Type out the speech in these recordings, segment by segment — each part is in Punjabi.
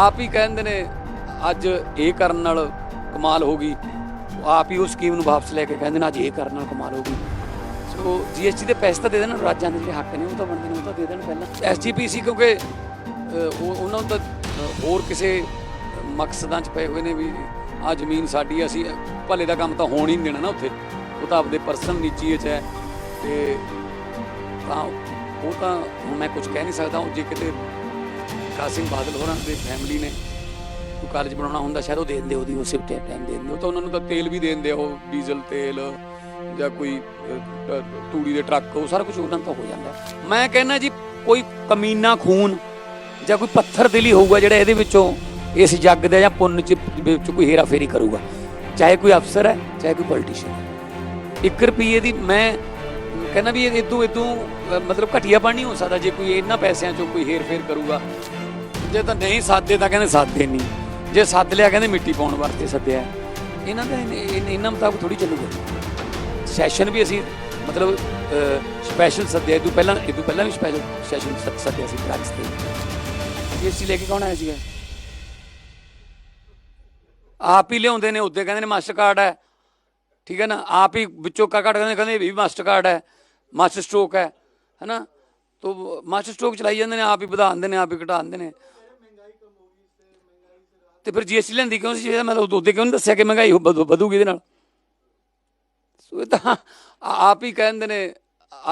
ਆਪ ਹੀ ਕਹਿੰਦੇ ਨੇ, ਅੱਜ ਇਹ ਕਰਨ ਨਾਲ ਕਮਾਲ ਹੋ ਗਈ। ਆਪ ਹੀ ਉਹ ਸਕੀਮ ਨੂੰ ਵਾਪਸ ਲੈ ਕੇ ਕਹਿੰਦੇ ਨੇ, ਅੱਜ ਇਹ ਕਰਨ ਨਾਲ ਕਮਾਲ ਹੋ ਗਈ। ਸੋ ਜੀਐਸਟੀ ਦੇ ਪੈਸੇ ਤਾਂ ਦੇ ਦੇਣ, ਰਾਜਾਂ ਦੇ ਜਿਹੜੇ ਹੱਕ ਨੇ, ਉਹ ਤਾਂ ਬਣਦੇ ਨੇ ਉਹ ਤਾਂ ਦੇ ਦੇਣ ਪਹਿਲਾਂ। ਐਸਜੀਪੀਸੀ ਕਿਉਂਕਿ ਉਹ, ਉਹਨਾਂ ਨੂੰ ਤਾਂ ਹੋਰ ਕਿਸੇ ਮਕਸਦਾਂ 'ਚ ਪਏ ਹੋਏ ਨੇ ਵੀ ਆ ਜ਼ਮੀਨ ਸਾਡੀ ਅਸੀਂ ਭਲੇ ਦਾ ਕੰਮ ਤਾਂ ਹੋਣ ਹੀ ਨਹੀਂ ਦੇਣਾ ਨਾ ਉੱਥੇ। ਉਹ ਤਾਂ ਆਪਦੇ ਪਰਸਨਲ ਨੀਚੀ 'ਚ ਹੈ ਤੇ ਤਾਂ ਉਹ ਤਾਂ ਹੁਣ ਮੈਂ ਕੁਝ ਕਹਿ ਨਹੀਂ ਸਕਦਾ ਜੇ ਕਿਤੇ ਕਾਸਿਮ ਬਾਦਲ ਹੋਰਾਂ ਦੇ ਫੈਮਿਲੀ ਨੇ। ਕੋਈ ਕਾਲਜ ਬਣਾਉਣਾ ਹੁੰਦਾ, ਸ਼ਾਇਦ ਉਹ ਦੇ ਦਿੰਦੇ ਉਹਦੀ ਉਸੇ ਟਾਈਮ ਦੇ ਦਿੰਦੇ। ਉਹ ਤਾਂ ਉਹਨਾਂ ਨੂੰ ਤਾਂ ਤੇਲ ਵੀ ਦੇ ਦਿੰਦੇ ਉਹ ਡੀਜ਼ਲ ਤੇਲ ਜਾਂ ਕੋਈ ਤੂੜੀ ਦੇ ਟਰੱਕ, ਉਹ ਸਾਰਾ ਕੁਝ ਉਹਨਾਂ ਨੂੰ ਹੋ ਜਾਂਦਾ। ਮੈਂ ਕਹਿੰਦਾ ਜੀ, ਕੋਈ ਕਮੀਨਾ ਖੂਨ ਜਾਂ ਕੋਈ ਪੱਥਰ ਦਿਲੀ ਹੋਊਗਾ ਜਿਹੜਾ ਇਹਦੇ ਵਿੱਚੋਂ ਇਸ ਜੱਗ ਦੇ ਜਾਂ ਪੁੰਨ ਚ ਵਿੱਚ ਕੋਈ ਹੇਰਾ ਫੇਰੀ ਕਰੂਗਾ। ਚਾਹੇ ਕੋਈ ਅਫਸਰ ਹੈ, ਚਾਹੇ ਕੋਈ ਪੋਲੀਟੀਸ਼ੀਅਨ ਹੈ 1 ਰੁਪਏ ਦੀ ਮੈਂ ਕਹਿੰਦਾ ਵੀ ਇਹ ਇਦੋਂ ਇਦੋਂ ਮਤਲਬ ਘਟੀਆ ਨਹੀਂ ਹੋ ਸਕਦਾ, ਜੇ ਕੋਈ ਇਹਨਾਂ ਪੈਸਿਆਂ ਚੋਂ ਕੋਈ ਹੇਰ ਫੇਰ ਕਰੂਗਾ। ਜੇ ਤਾਂ ਨਹੀਂ ਸਾਦੇ ਤਾਂ ਕਹਿੰਦੇ ਸਾਦੇ ਨਹੀਂ। ਜੇ ਸੱਦ ਲਿਆ ਕਹਿੰਦੇ ਮਿੱਟੀ ਪਾਉਣ ਵਾਸਤੇ ਸੱਦਿਆ। ਇਹਨਾਂ ਦਾ ਇਹਨਾਂ ਮੁਤਾਬਕ ਥੋੜੀ ਚੱਲੂਗਾ ਸੈਸ਼ਨ ਵੀ ਅਸੀਂ ਮਤਲਬ ਸਪੈਸ਼ਲ ਸੱਦਿਆ। ਇਹ ਤੋਂ ਪਹਿਲਾਂ, ਇਹ ਤੋਂ ਪਹਿਲਾਂ ਵੀ ਸਪੈਸ਼ਲ ਸੈਸ਼ਨ ਸੱਦਿਆ ਸੀ ਰਾਜਸਥਾਨ ਏਸੀ ਲੈ ਕੇ ਕੌਣ ਆਇਆ ਸੀਗਾ? ਆਪ ਹੀ ਲਿਆਉਂਦੇ ਨੇ ਉੱਤੇ ਕਹਿੰਦੇ ਨੇ ਮਾਸਟਰ ਕਾਰਡ ਹੈ। ਠੀਕ ਹੈ ਨਾ? ਆਪ ਹੀ ਵਿੱਚੋਂ ਕਾ ਕਹਿੰਦੇ ਕਹਿੰਦੇ ਇਹ ਵੀ ਮਾਸਟਰ ਕਾਰਡ ਹੈ। ਮਾਸਟਰ ਸਟ੍ਰੋਕ ਹੈ। ਹੈਨਾ? ਤੋ ਮਾਸਟਰ ਸਟ੍ਰੋਕ ਚਲਾਈ ਜਾਂਦੇ ਨੇ, ਆਪ ਹੀ ਵਧਾ ਦਿੰਦੇ ਨੇ, ਆਪ ਹੀ ਘਟਾ ਦਿੰਦੇ ਨੇ। ਤੇ ਫਿਰ ਜੀਐਸਟੀ ਲੈਂਦੀ ਕਿਉਂ ਸੀ? ਜੇ ਮੈਂ ਤਾਂ ਕਿਉਂ ਨਹੀਂ ਦੱਸਿਆ ਕਿ ਮਹਿੰਗਾਈ ਵਧੂਗੀ ਇਹਦੇ ਨਾਲ? ਸੋ ਇਹ ਤਾਂ ਆਪ ਹੀ ਕਹਿੰਦੇ ਨੇ,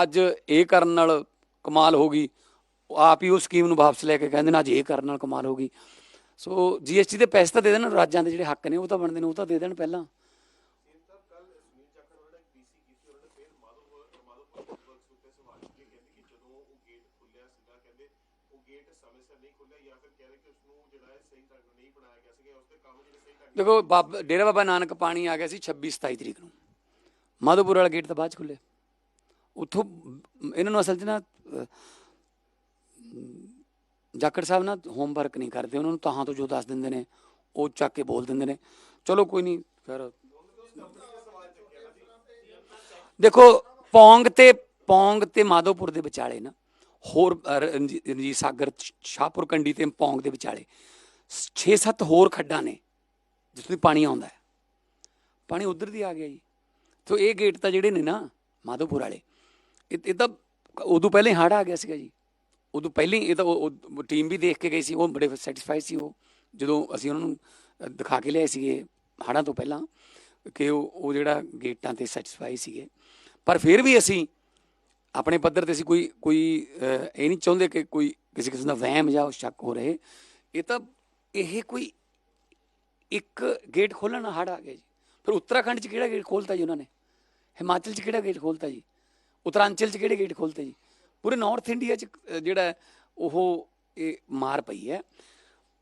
ਅੱਜ ਇਹ ਕਰਨ ਨਾਲ ਕਮਾਲ ਹੋ ਗਈ। ਉਹ ਆਪ ਹੀ ਉਹ ਸਕੀਮ ਨੂੰ ਵਾਪਸ ਲੈ ਕੇ ਕਹਿੰਦੇ ਨੇ, ਅੱਜ ਇਹ ਕਰਨ ਨਾਲ ਕਮਾਲ ਹੋ ਗਈ। ਸੋ ਜੀਐਸਟੀ ਦੇ ਪੈਸੇ ਤਾਂ ਦੇ ਦੇਣ, ਰਾਜਾਂ ਦੇ ਜਿਹੜੇ ਹੱਕ ਨੇ, ਉਹ ਤਾਂ ਬਣਦੇ ਨੇ, ਉਹ ਤਾਂ ਦੇ ਦੇਣ ਪਹਿਲਾਂ। ਦੇਖੋ ਬਾਬਾ ਡੇਰਾ ਬਾਬਾ ਨਾਨਕ ਪਾਣੀ ਆ ਗਿਆ ਸੀ 26 27 ਤਰੀਕ ਨੂੰ। ਮਾਧੋਪੁਰ ਵਾਲਾ ਗੇਟ ਤਾਂ ਬਾਅਦ ਚ ਖੁੱਲੇ ਉੱਥੋਂ ਇਹਨਾਂ ਨੂੰ ਅਸਲ 'ਚ ਨਾ ਅਹ, ਜਾਖੜ ਸਾਹਿਬ ਨਾ ਹੋਮਵਰਕ ਨਹੀਂ ਕਰਦੇ ਉਹਨਾਂ ਨੂੰ ਤਾਂ ਤੋਂ ਜੋ ਦੱਸ ਦਿੰਦੇ ਨੇ ਉਹ ਚੱਕ ਕੇ ਬੋਲ ਦਿੰਦੇ ਨੇ। ਚਲੋ ਕੋਈ ਨਹੀਂ ਫਿਰ। ਦੇਖੋ ਪੌਂਗ ਤੇ ਪੌਂਗ ਤੇ ਮਾਧੋਪੁਰ ਦੇ ਵਿਚਾਲੇ ਨਾ ਹੋਰ ਰਣਜੀ- ਰਣਜੀਤ ਸਾਗਰ ਸ਼ਾਹਪੁਰ ਕੰਡੀ ਤੇ ਪੌਂਗ ਦੇ ਵਿਚਾਲੇ। 6-7 ਹੋਰ ਖੱਡਾਂ ਨੇ, ਜਿੱਥੋਂ ਦੀ ਪਾਣੀ ਆਉਂਦਾ ਹੈ। ਪਾਣੀ ਉਧਰ ਦੀ ਆ ਗਿਆ ਜੀ। ਤੋ ਇਹ ਗੇਟ ਤਾਂ ਜਿਹੜੇ ਨੇ ਨਾ, ਮਾਧੋਪੁਰ ਵਾਲੇ, ਇਹ ਇਹ ਤਾਂ ਉਦੋਂ ਪਹਿਲੇ ਹੜ ਆ ਗਿਆ ਸੀਗਾ ਜੀ। ਉਦੋਂ ਪਹਿਲੇ ਹੀ ਇਹ ਤਾਂ ਉਹ ਟੀਮ ਵੀ ਦੇਖ ਕੇ ਗਈ ਸੀ, ਉਹ ਬੜੇ ਸੈਟੀਸਫਾਈ ਸੀ ਉਹ। ਜਦੋਂ ਅਸੀਂ ਉਹਨਾਂ ਨੂੰ ਦਿਖਾ ਕੇ ਲਿਆਏ ਸੀਗੇ ਹੜਾਂ ਤੋਂ ਪਹਿਲਾਂ, ਕਿ ਉਹ ਉਹ ਜਿਹੜਾ ਗੇਟਾਂ ਤੇ ਸੈਟੀਸਫਾਈ ਸੀਗੇ। ਪਰ ਫਿਰ ਵੀ ਅਸੀਂ ਆਪਣੇ ਪੱਧਰ ਤੇ ਅਸੀਂ ਕੋਈ ਕੋਈ ਇਹ ਨਹੀਂ ਚਾਹੁੰਦੇ ਕਿ ਕੋਈ ਕਿਸੇ ਕਿਸਮ ਦਾ ਵਹਿਮ ਜਾਂ ਸ਼ੱਕ ਹੋ ਰਹੇ। ਇਹ ਤਾਂ, ਇਹ ਕੋਈ ਇੱਕ ਗੇਟ ਖੋਲਣ ਨਾਲ ਹੜ ਆ ਗਿਆ ਜੀ। ਫਿਰ ਉੱਤਰਾਖੰਡ 'ਚ ਕਿਹੜਾ ਗੇਟ ਖੋਲਤਾ ਜੀ ਉਹਨਾਂ ਨੇ? ਹਿਮਾਚਲ 'ਚ ਕਿਹੜਾ ਗੇਟ ਖੋਲਤਾ ਜੀ? ਉੱਤਰਾਂਚਲ 'ਚ ਕਿਹੜੇ ਗੇਟ ਖੋਲਤੇ ਜੀ? ਪੂਰੇ ਨਾਰਥ ਇੰਡੀਆ 'ਚ ਜਿਹੜਾ ਉਹ ਇਹ ਮਾਰ ਪਈ ਹੈ।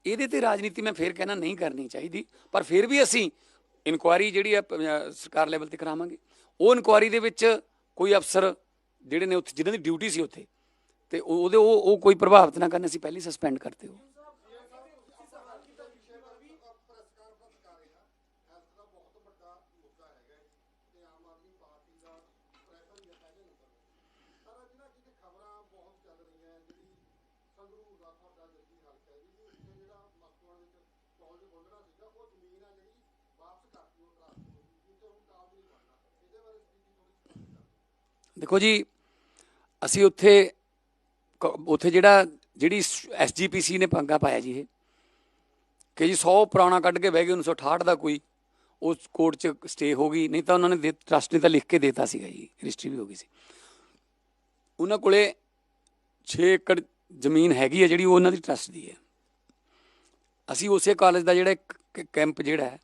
ਇਹਦੇ ਤੇ ਰਾਜਨੀਤੀ ਮੈਂ ਫੇਰ ਕਹਿਣਾ ਨਹੀਂ ਕਰਨੀ ਚਾਹੀਦੀ, ਪਰ ਫਿਰ ਵੀ ਅਸੀਂ ਇਨਕੁਆਇਰੀ ਜਿਹੜੀ ਹੈ ਸਰਕਾਰ ਲੈਵਲ ਤੇ ਕਰਾਵਾਂਗੇ। ਉਹ ਇਨਕੁਆਇਰੀ ਦੇ ਵਿੱਚ ਕੋਈ ਅਫਸਰ ਜਿਹੜੇ ਨੇ ਉੱਥੇ, ਜਿਨ੍ਹਾਂ ਦੀ ਡਿਊਟੀ ਸੀ ਉੱਥੇ, ਤੇ ਉਹਦੇ ਉਹ ਉਹ ਕੋਈ ਪ੍ਰਭਾਵਿਤ ਨਾ ਕਰਨ, ਅਸੀਂ ਪਹਿਲੀ ਸਸਪੈਂਡ ਕਰਤੇ ਹੋ। ਦੇਖੋ ਜੀ ਅਸੀਂ ਉੱਥੇ ਕ- ਉੱਥੇ ਜਿਹੜਾ, ਜਿਹੜੀ ਐਸਜੀਪੀਸੀ ਨੇ ਪੰਗਾ ਪਾਇਆ ਜੀ ਇਹ, ਕਿ ਜੀ 100 ਪੁਰਾਣਾ ਕੱਢ ਕੇ ਬਹਿ ਗਏ 1968 ਦਾ ਕੋਈ, ਉਸ ਕੋਰਟ 'ਚ ਸਟੇ ਹੋ ਗਈ, ਨਹੀਂ ਤਾਂ ਉਹਨਾਂ ਨੇ ਟਰਸਟ ਨੇ ਤਾਂ ਲਿਖ ਕੇ ਦੇਤਾ ਸੀਗਾ ਜੀ ਰਜਿਸਟਰੀ ਵੀ ਹੋ ਗਈ ਸੀ। ਉਹਨਾਂ ਕੋਲੇ 6 ਏਕੜ ਜ਼ਮੀਨ ਹੈਗੀ ਹੈ ਜਿਹੜੀ ਉਹ ਉਹਨਾਂ ਦੀ ਟਰਸਟ ਦੀ ਹੈ। ਅਸੀਂ ਉਸੇ ਕਾਲਜ ਦਾ ਜਿਹੜਾ ਕੈਂਪ ਜਿਹੜਾ ਹੈ,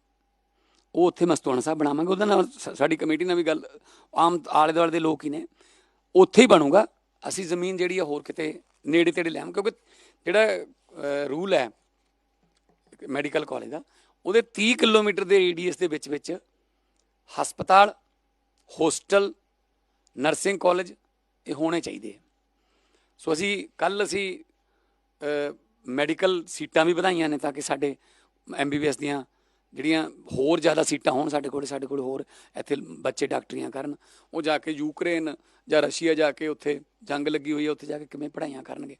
ਉਹ ਉੱਥੇ ਮਸਤੂਆਣਾ ਸਾਹਿਬ ਬਣਾਵਾਂਗੇ, ਉਹਦੇ ਨਾਲ ਸ- ਸਾਡੀ ਕਮੇਟੀ ਨਾਲ ਵੀ ਗੱਲ, ਆਮ ਆਲੇ ਦੁਆਲੇ ਦੇ ਲੋਕ ਹੀ ਨੇ। ਉੱਥੇ ਹੀ ਬਣੂਗਾ। ਅਸੀਂ ਜ਼ਮੀਨ ਜਿਹੜੀ ਆ ਹੋਰ ਕਿਤੇ ਨੇੜੇ ਤੇੜੇ ਲਿਆਵਾਂ ਕਿਉਂਕਿ ਜਿਹੜਾ ਰੂਲ ਹੈ ਮੈਡੀਕਲ ਕਾਲਜ ਦਾ, ਉਹਦੇ 30 ਕਿਲੋਮੀਟਰ ਦੇ ਰੇਡੀਅਸ ਦੇ ਵਿੱਚ ਵਿੱਚ ਹਸਪਤਾਲ ਹੋਸਟਲ ਨਰਸਿੰਗ ਕਾਲਜ ਇਹ ਹੋਣੇ ਚਾਹੀਦੇ ਆ। ਸੋ ਅਸੀਂ ਕੱਲ ਅਸੀਂ ਮੈਡੀਕਲ ਸੀਟਾਂ ਵੀ ਵਧਾਈਆਂ ਨੇ ਤਾਂ ਕਿ ਸਾਡੇ ਐਮਬੀਬੀਐਸ ਦੀਆਂ ਜਿਹੜੀਆਂ ਹੋਰ ਜ਼ਿਆਦਾ ਸੀਟਾਂ ਹੋਣ ਸਾਡੇ ਕੋਲ ਸਾਡੇ ਕੋਲ ਹੋਰ ਇੱਥੇ ਬੱਚੇ ਡਾਕਟਰੀਆਂ ਕਰਨ, ਉਹ ਜਾ ਕੇ ਯੂਕਰੇਨ ਜਾਂ ਰਸ਼ੀਆ ਜਾ ਕੇ ਉੱਥੇ ਜੰਗ ਲੱਗੀ ਹੋਈ ਹੈ, ਉੱਥੇ ਜਾ ਕੇ ਕਿਵੇਂ ਪੜ੍ਹਾਈਆਂ ਕਰਨਗੇ।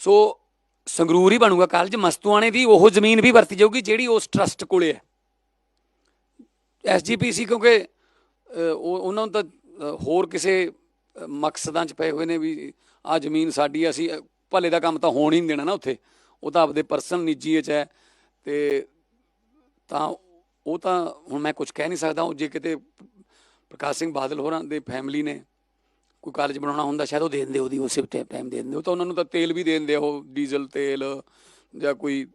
ਸੋ ਸੰਗਰੂਰ ਹੀ ਬਣੂਗਾ ਕਾਲਜ, ਮਸਤੂਆਣੇ ਦੀ ਉਹ ਜ਼ਮੀਨ ਵੀ ਵਰਤੀ ਜਾਊਗੀ ਜਿਹੜੀ ਉਸ ਟਰਸਟ ਕੋਲੇ ਹੈ। ਐਸਜੀਪੀਸੀ ਕਿਉਂਕਿ ਉਹ, ਉਹਨਾਂ ਨੂੰ ਤਾਂ ਹੋਰ ਕਿਸੇ ਮਕਸਦਾਂ 'ਚ ਪਏ ਹੋਏ ਨੇ ਵੀ ਆ ਜ਼ਮੀਨ ਸਾਡੀ ਅਸੀਂ ਭਲੇ ਦਾ ਕੰਮ ਤਾਂ ਹੋਣ ਹੀ ਨਹੀਂ ਦੇਣਾ ਨਾ ਉੱਥੇ। ਉਹ ਤਾਂ ਆਪਦੇ ਪਰਸਨਲ ਨਿੱਜੀ 'ਚ ਹੈ ਤੇ ਤਾਂ ਉਹ ਤਾਂ ਹੁਣ ਮੈਂ ਕੁਝ ਕਹਿ ਨਹੀਂ ਸਕਦਾ, ਉਹ ਜੇ ਕਿਤੇ ਪ੍ਰਕਾਸ਼ ਸਿੰਘ ਬਾਦਲ ਹੋਰਾਂ ਦੇ ਫੈਮਿਲੀ ਨੇ ਕੋਈ ਕਾਲਜ ਬਣਾਉਣਾ ਹੁੰਦਾ, ਸ਼ਾਇਦ ਉਹ ਦੇ ਦਿੰਦੇ ਉਹਦੀ ਉਸੇ ਟਾਈਮ ਦੇ ਦਿੰਦੇ। ਉਹ ਤਾਂ ਉਹਨਾਂ ਨੂੰ ਤਾਂ ਤੇਲ ਵੀ ਦੇ ਦਿੰਦੇ ਉਹ ਡੀਜ਼ਲ ਤੇਲ ਜਾਂ ਕੋਈ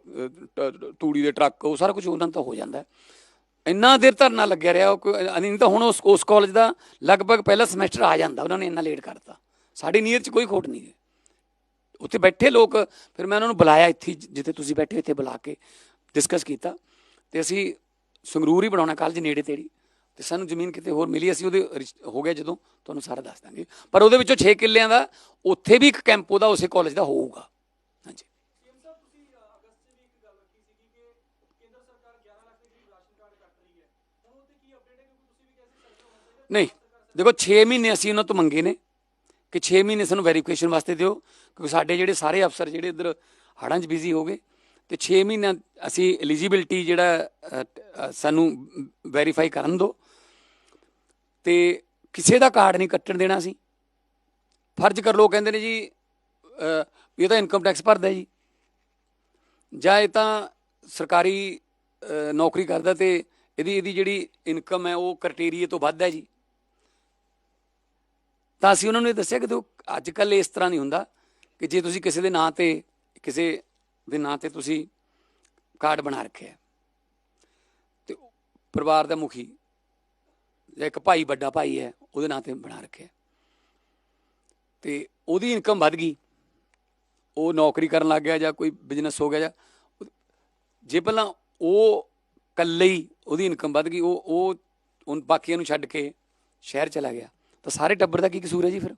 ਟ- ਤੂੜੀ ਦੇ ਟਰੱਕ, ਉਹ ਸਾਰਾ ਕੁਝ ਉਹਨਾਂ ਨੂੰ ਤਾਂ ਹੋ ਜਾਂਦਾ। ਇੰਨਾ ਦੇਰ ਧਰਨਾ ਲੱਗਿਆ ਰਿਹਾ, ਉਹ ਨਹੀਂ ਤਾਂ ਹੁਣ ਉਸ ਉਸ ਕਾਲਜ ਦਾ ਲਗਭਗ ਪਹਿਲਾ ਸਮੈਸਟਰ ਆ ਜਾਂਦਾ, ਉਹਨਾਂ ਨੇ ਇੰਨਾ ਲੇਟ ਕਰਤਾ। ਸਾਡੀ ਨੀਅਤ 'ਚ ਕੋਈ ਖੋਟ ਨਹੀਂ ਹੈ। ਉੱਥੇ ਬੈਠੇ ਲੋਕ, ਫਿਰ ਮੈਂ ਉਹਨਾਂ ਨੂੰ ਬੁਲਾਇਆ ਇੱਥੇ, ਜਿੱਥੇ ਤੁਸੀਂ ਬੈਠੇ ਇੱਥੇ ਬੁਲਾ ਕੇ ਡਿਸਕਸ ਕੀਤਾ। ਤੇ ਅਸੀਂ ਸੰਗਰੂਰ ਹੀ ਬਣਾਉਣਾ ਕਾਲਜ ਨੇੜੇ ਤੇੜੀ। ਤੇ ਸਾਨੂੰ ਜ਼ਮੀਨ ਕਿਤੇ ਹੋਰ ਮਿਲੀ ਅਸੀਂ ਉਹਦੇ ਰਿਸ਼- ਹੋ ਗਿਆ ਜਦੋਂ ਤੁਹਾਨੂੰ ਸਾਰਾ ਦੱਸ ਦਾਂਗੇ। ਪਰ ਉਹਦੇ ਵਿੱਚੋਂ 6 ਕਿੱਲਿਆਂ ਦਾ ਉੱਥੇ ਵੀ ਇੱਕ ਕੈਂਪ ਉਹਦਾ ਉਸੇ ਕਾਲਜ ਦਾ ਹੋਊਗਾ। ਹਾਂਜੀ। ਨਹੀਂ ਦੇਖੋ 6 ਮਹੀਨੇ ਅਸੀਂ ਉਹਨਾਂ ਤੋਂ ਮੰਗੇ ਨੇ ਕਿ 6 ਮਹੀਨੇ ਸਾਨੂੰ ਵੈਰੀਫਿਕੇਸ਼ਨ ਵਾਸਤੇ ਦਿਓ ਕਿਉਂਕਿ ਸਾਡੇ ਜਿਹੜੇ ਸਾਰੇ ਅਫਸਰ ਜਿਹੜੇ ਇੱਧਰ ਹੜਾਂ 'ਚ ਬਿਜ਼ੀ ਹੋ ਗਏ ਤੇ 6 ਮਹੀਨਾ ਅਸੀਂ ਐਲੀਜੀਬਿਲਟੀ ਜਿਹੜਾ ਸਾਨੂੰ ਵੈਰੀਫਾਈ ਕਰਨ ਦਿਓ ਤੇ ਕਿਸੇ ਦਾ ਕਾਰਡ ਨਹੀਂ ਕੱਟਣ ਦੇਣਾ ਸੀ ਫਰਜ਼ ਕਰ ਲੋ ਕਹਿੰਦੇ ਨੇ ਜੀ ਅ, ਇਹ ਤਾਂ ਇਨਕਮ ਟੈਕਸ ਭਰਦਾ ਜੀ। ਜਾਂ ਇਹ ਤਾਂ ਸਰਕਾਰੀ ਨੌਕਰੀ ਕਰਦਾ ਤੇ ਇਹਦੀ ਇਹਦੀ ਜਿਹੜੀ ਇਨਕਮ ਹੈ ਉਹ ਕ੍ਰਾਈਟੇਰੀਆ ਤੋਂ ਵੱਧ ਹੈ ਜੀ। ਤਾਂ ਅਸੀਂ ਉਹਨਾਂ ਨੂੰ ਇਹ ਦੱਸਿਆ ਕਿ ਦੇਖੋ ਅੱਜ ਕੱਲ ਇਸ ਤਰ੍ਹਾਂ ਨਹੀਂ ਹੁੰਦਾ ਕਿ ਜੇ ਤੁਸੀਂ ਕਿਸੇ ਦੇ ਨਾਂ ਤੇ ਕਿਸੇ ਦੇ ਨਾਂ ਤੇ ਤੁਸੀਂ ਕਾਰਡ ਬਣਾ ਰੱਖਿਆ ਹੈ, ਤੇ ਪਰਿਵਾਰ ਦਾ ਮੁਖੀ ਜਾਂ ਇੱਕ ਭਾਈ ਵੱਡਾ ਭਾਈ ਹੈ ਉਹਦੇ ਨਾਂ ਤੇ ਬਣਾ ਰੱਖਿਆ ਹੈ, ਤੇ ਉਹਦੀ ਇਨਕਮ ਵੱਧ ਗਈ। ਉਹ ਨੌਕਰੀ ਕਰਨ ਲੱਗ ਗਿਆ ਜਾਂ ਕੋਈ ਬਿਜ਼ਨਸ ਹੋ ਗਿਆ ਜਾਂ ਜੇ ਪਹਿਲਾਂ ਉਹ ਇਕੱਲੇ ਹੀ ਉਹਦੀ ਇਨਕਮ ਵੱਧ ਗਈ ਉਹ ਉਹ ਉਨ ਬਾਕੀਆਂ ਨੂੰ ਛੱਡ ਕੇ ਸ਼ਹਿਰ ਚਲਾ ਗਿਆ। ਤਾਂ ਸਾਰੇ ਟੱਬਰ ਦਾ ਕੀ ਕਸੂਰ ਹੈ ਜੀ ਫਿਰ?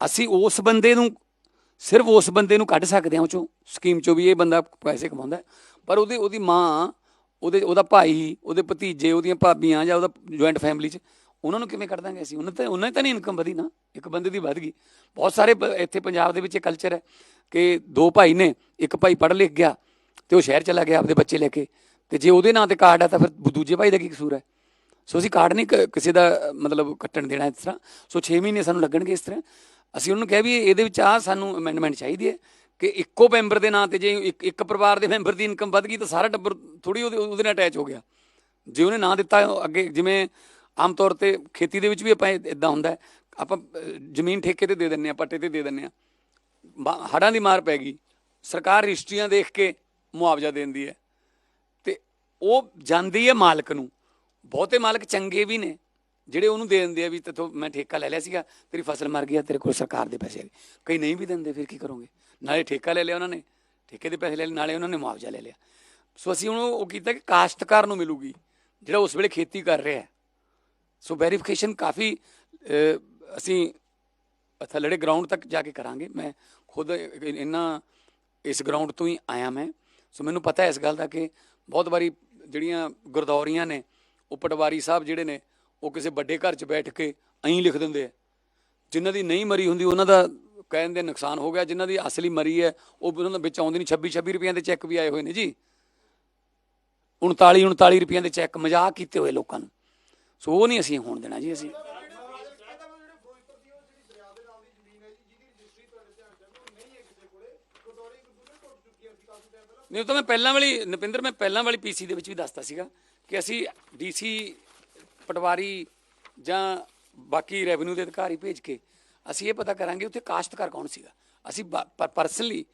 ਅਸੀਂ ਉਸ ਬੰਦੇ ਨੂੰ ਸਿਰਫ ਉਸ ਬੰਦੇ ਨੂੰ ਕੱਢ ਸਕਦੇ ਹਾਂ ਉਹ ਚੋਂ, ਸਕੀਮ ਚੋਂ ਵੀ ਇਹ ਬੰਦਾ ਪੈਸੇ ਕਮਾਉਂਦਾ ਪਰ ਉਹਦੀ ਉਹਦੀ ਮਾਂ, ਉਹਦੇ, ਉਹਦਾ ਭਾਈ, ਉਹਦੇ ਭਤੀਜੇ, ਉਹਦੀਆਂ ਭਾਬੀਆਂ ਜਾਂ ਉਹਦਾ ਜੁਆਇੰਟ ਫੈਮਿਲੀ 'ਚ ਉਹਨਾਂ ਨੂੰ ਕਿਵੇਂ ਕੱਢ ਦਾਂਗੇ ਅਸੀਂ? ਉਹਨਾਂ ਤੇ, ਉਹਨਾਂ ਦੀ ਤਾਂ ਨਹੀਂ ਇਨਕਮ ਵਧੀ ਨਾ। ਇੱਕ ਬੰਦੇ ਦੀ ਵੱਧ ਗਈ। ਬਹੁਤ ਸਾਰੇ ਪ- ਇੱਥੇ ਪੰਜਾਬ ਦੇ ਵਿੱਚ ਇਹ ਕਲਚਰ ਹੈ ਕਿ ਦੋ ਭਾਈ ਨੇ, ਇੱਕ ਭਾਈ ਪੜ੍ਹ ਲਿਖ ਗਿਆ ਤੇ ਉਹ ਸ਼ਹਿਰ ਚਲਾ ਗਿਆ ਆਪਦੇ ਬੱਚੇ ਲੈ ਕੇ। ਤੇ ਜੇ ਉਹਦੇ ਨਾਂ ਤੇ ਕਾਰਡ ਹੈ ਤਾਂ ਫਿਰ ਦੂਜੇ ਭਾਈ ਦਾ ਕੀ ਕਸੂਰ ਹੈ? ਸੋ ਅਸੀਂ ਕਾਰਡ ਨਹੀਂ ਕ- ਕਿਸੇ ਦਾ ਮਤਲਬ ਕੱਟਣ ਦੇਣਾ ਇਸ ਤਰ੍ਹਾਂ। ਸੋ 6 ਮਹੀਨੇ ਸਾਨੂੰ ਲੱਗਣਗੇ ਇਸ ਤਰ੍ਹਾਂ। ਅਸੀਂ ਉਹਨਾਂ ਨੂੰ ਕਿਹਾ ਵੀ ਇਹਦੇ ਵਿੱਚ ਆ ਸਾਨੂੰ ਅਮੈਂਡਮੈਂਟ ਚਾਹੀਦੀ ਹੈ ਕਿ ਇੱਕੋ ਮੈਂਬਰ ਦੇ ਨਾਂ ਤੇ ਜੇ ਇੱਕ ਇੱਕ ਪਰਿਵਾਰ ਦੇ ਮੈਂਬਰ ਦੀ ਇਨਕਮ ਵੱਧ ਗਈ ਤਾਂ ਸਾਰਾ ਟੱਬਰ ਥੋੜੀ ਉਹਦੇ ਉਹਦੇ ਨਾਲ ਅਟੈਚ ਹੋ ਗਿਆ। ਜੇ ਉਹਨੇ ਨਾਂ ਦਿੱਤਾ ਅੱਗੇ ਜਿਵੇਂ ਆਮ ਤੌਰ ਤੇ ਖੇਤੀ ਦੇ ਵਿੱਚ ਵੀ ਆਪਾਂ ਇਦਾਂ ਹੁੰਦਾ ਆਪਾਂ ਜ਼ਮੀਨ ਠੇਕੇ ਤੇ ਦੇ ਦਿੰਨੇ ਆ ਪੱਟੇ ਤੇ ਦੇ ਦਿੰਨੇ ਆ ਹੜਾਂ ਦੀ ਮਾਰ ਪੈ ਗਈ। ਸਰਕਾਰ ਰਜਿਸਟਰੀਆਂ ਦੇਖ ਕੇ ਮੁਆਵਜ਼ਾ ਦਿੰਦੀ ਹੈ। ਤੇ ਉਹ ਜਾਂਦੀ ਹੈ ਮਾਲਕ ਨੂੰ। ਬਹੁਤੇ ਮਾਲਕ ਚੰਗੇ ਵੀ ਨੇ। ਜਿਹੜੇ ਉਹਨੂੰ ਦੇ ਦਿੰਦੇ ਆ ਵੀ ਤੇਥੋਂ ਮੈਂ ਠੇਕਾ ਲੈ ਲਿਆ ਸੀਗਾ, ਤੇਰੀ ਫਸਲ ਮਰ ਗਈ ਆ, ਤੇਰੇ ਕੋਲ ਸਰਕਾਰ ਦੇ ਪੈਸੇ ਕਈ ਨਹੀਂ ਵੀ ਦਿੰਦੇ, ਫਿਰ ਕੀ ਕਰੋਗੇ? ਨਾਲੇ ਠੇਕਾ ਲੈ ਲਿਆ ਉਹਨਾਂ ਨੇ, ਠੇਕੇ ਦੇ ਪੈਸੇ ਲੈ ਲਏ, ਨਾਲੇ ਉਹਨਾਂ ਨੇ ਮੁਆਵਜ਼ਾ ਲੈ ਲਿਆ। ਸੋ ਅਸੀਂ ਹੁਣ ਉਹ ਕੀਤਾ ਕਿ ਕਾਸ਼ਤਕਾਰ ਨੂੰ ਮਿਲੂਗੀ, ਜਿਹੜਾ ਉਸ ਵੇਲੇ ਖੇਤੀ ਕਰ ਰਿਹਾ ਸੋ ਵੈਰੀਫਿਕੇਸ਼ਨ ਕਾਫੀ ਅਸੀਂ ਥੱਲੜੇ ਗਰਾਊਂਡ ਤੱਕ ਜਾ ਕੇ ਕਰਾਂਗੇ। ਮੈਂ ਖੁਦ ਇਹਨਾਂ ਇਸ ਗਰਾਊਂਡ ਤੋਂ ਹੀ ਆਇਆ ਮੈਂ। ਸੋ ਮੈਨੂੰ ਪਤਾ ਇਸ ਗੱਲ ਦਾ ਕਿ ਬਹੁਤ ਵਾਰੀ ਜਿਹੜੀਆਂ ਗੁਰਦੌਰੀਆਂ ਨੇ, ਉਹ ਪਟਵਾਰੀ ਸਾਹਿਬ ਜਿਹੜੇ ਨੇ ਉਹ ਕਿਸੇ ਵੱਡੇ ਘਰ 'ਚ ਬੈਠ ਕੇ ਐਂ ਲਿਖ ਦਿੰਦੇ ਆ। ਜਿਨ੍ਹਾਂ ਦੀ ਨਹੀਂ ਮਰੀ ਹੁੰਦੀ, ਉਹਨਾਂ ਦਾ ਕਹਿਣ ਦੇ ਨੁਕਸਾਨ ਹੋ ਗਿਆ। ਜਿਨ੍ਹਾਂ ਦੀ ਅਸਲੀ ਮਰੀ ਹੈ, ਉਹ ਉਹਨਾਂ ਦੇ ਵਿੱਚ ਆਉਂਦੀ ਨਹੀਂ। 26 26 ਰੁਪਈਆਂ ਦੇ ਚੈੱਕ ਵੀ ਆਏ ਹੋਏ ਨੇ ਜੀ। 39 39 ਰੁਪਈਆਂ ਦੇ ਚੈੱਕ ਮਜ਼ਾਕ ਕੀਤੇ ਹੋਏ ਲੋਕਾਂ ਨੂੰ। ਸੋ ਉਹ ਨਹੀਂ ਅਸੀਂ ਹੋਣ ਦੇਣਾ ਜੀ ਅਸੀਂ। ਨਹੀਂ, ਉਹ ਤਾਂ ਮੈਂ ਪਹਿਲਾਂ ਵਾਲੀ, ਨਪਿੰਦਰ, ਮੈਂ ਪਹਿਲਾਂ ਵਾਲੀ ਪੀਸੀ ਦੇ ਵਿੱਚ ਵੀ ਦੱਸਤਾ ਸੀਗਾ ਕਿ ਅਸੀਂ ਡੀਸੀ ਪਟਵਾਰੀ ਜਾਂ ਬਾਕੀ ਰੈਵਨਿਊ ਦੇ ਅਧਿਕਾਰੀ ਭੇਜ ਕੇ ਅਸੀਂ ਇਹ ਪਤਾ ਕਰਾਂਗੇ ਉੱਥੇ ਕਾਸ਼ਤਕਾਰ ਕੌਣ ਸੀਗਾ। ਅਸੀਂ ਪਰਸਨਲੀ